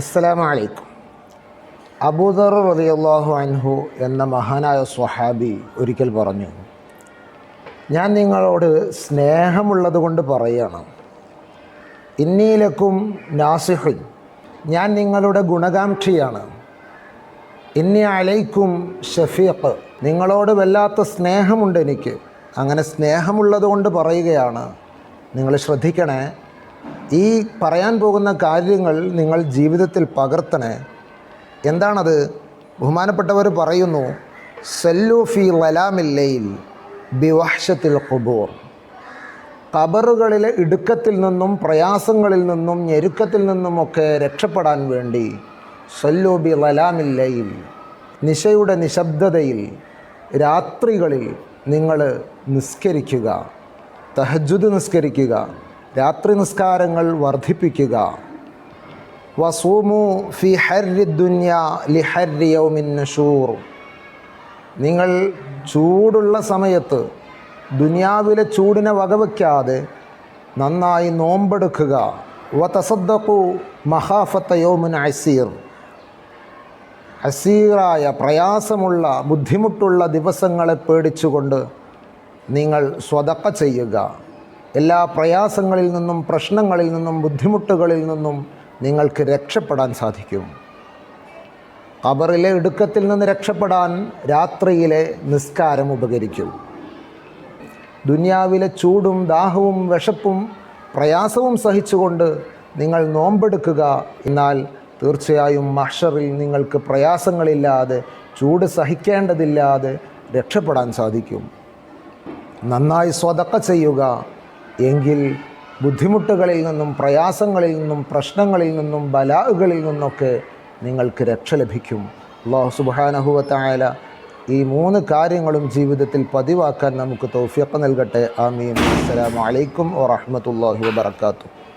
അസ്സലാമു അലൈക്കും അബൂദർ റളിയല്ലാഹു അൻഹു എന്ന മഹാനായ സ്വഹാബി ഒരിക്കൽ പറഞ്ഞു ഞാൻ നിങ്ങളോട് സ്നേഹമുള്ളത് കൊണ്ട് പറയുകയാണ് ഇന്നീലക്കും നാസിഹുൻ ഞാൻ നിങ്ങളുടെ ഗുണകാംക്ഷിയാണ് ഇന്നി അലൈക്കും ഷഫീഖ് നിങ്ങളോട് വല്ലാത്ത സ്നേഹമുണ്ട് എനിക്ക്. അങ്ങനെ സ്നേഹമുള്ളത് കൊണ്ട് പറയുകയാണ്. നിങ്ങൾ ശ്രദ്ധിക്കണേ ഈ പറയാൻ പോകുന്ന കാര്യങ്ങൾ നിങ്ങൾ ജീവിതത്തിൽ പകർത്തണേ. എന്താണത്? ബഹുമാനപ്പെട്ടവർ പറയുന്നു സല്ലു ഫി ലലാമില്ലയിൽ ബിവാഷത്തിൽ ഖുബൂർ. കബറുകളിലെ ഇടുക്കത്തിൽ നിന്നും പ്രയാസങ്ങളിൽ നിന്നും ഞെരുക്കത്തിൽ നിന്നുമൊക്കെ രക്ഷപ്പെടാൻ വേണ്ടി സല്ലു ബി ലലാമില്ലയിൽ നിശയുടെ നിശബ്ദതയിൽ രാത്രികളിൽ നിങ്ങൾ നിസ്കരിക്കുക തഹജുദ് നിസ്കരിക്കുക. രാത്രി നിസ്കാരങ്ങൾ വർദ്ധിപ്പിക്കുക വസൂമു ഫി ഹർരി ദുന്യ ലി നഷൂർ. നിങ്ങൾ ചൂടുള്ള സമയത്ത് ദുനിയാവിലെ ചൂടിനെ വകവയ്ക്കാതെ നന്നായി നോമ്പെടുക്കുക. വ തസദ്ദഖു മഹാഫത്ത അസീർ. അസീറായ പ്രയാസമുള്ള ബുദ്ധിമുട്ടുള്ള ദിവസങ്ങളെ പേടിച്ചുകൊണ്ട് നിങ്ങൾ സ്വതക്ക ചെയ്യുക. എല്ലാ പ്രയാസങ്ങളിൽ നിന്നും പ്രശ്നങ്ങളിൽ നിന്നും ബുദ്ധിമുട്ടുകളിൽ നിന്നും നിങ്ങൾക്ക് രക്ഷപ്പെടാൻ സാധിക്കും. ഖബറിലെ ഇടുക്കത്തിൽ നിന്ന് രക്ഷപ്പെടാൻ രാത്രിയിലെ നിസ്കാരം ഉപകരിക്കും. ദുനിയാവിലെ ചൂടും ദാഹവും വിശപ്പും പ്രയാസവും സഹിച്ചുകൊണ്ട് നിങ്ങൾ നോമ്പെടുക്കുക എന്നാൽ തീർച്ചയായും മഷറിൽ നിങ്ങൾക്ക് പ്രയാസങ്ങളില്ലാതെ ചൂട് സഹിക്കേണ്ടതില്ലാതെ രക്ഷപ്പെടാൻ സാധിക്കും. നന്നായി സ്വതക്ക ചെയ്യുക എങ്കിൽ ബുദ്ധിമുട്ടുകളിൽ നിന്നും പ്രയാസങ്ങളിൽ നിന്നും പ്രശ്നങ്ങളിൽ നിന്നും ബലാഹുകളിൽ നിന്നൊക്കെ നിങ്ങൾക്ക് രക്ഷ ലഭിക്കും. അള്ളാഹു സുബാനഹുവത്തായാല ഈ മൂന്ന് കാര്യങ്ങളും ജീവിതത്തിൽ പതിവാക്കാൻ നമുക്ക് തൗഫിയക്ക് നൽകട്ടെ. ആമീൻ. അസ്സലാമു അലൈക്കും വറഹ്മത്തുള്ളാഹി വബറകാതുഹു.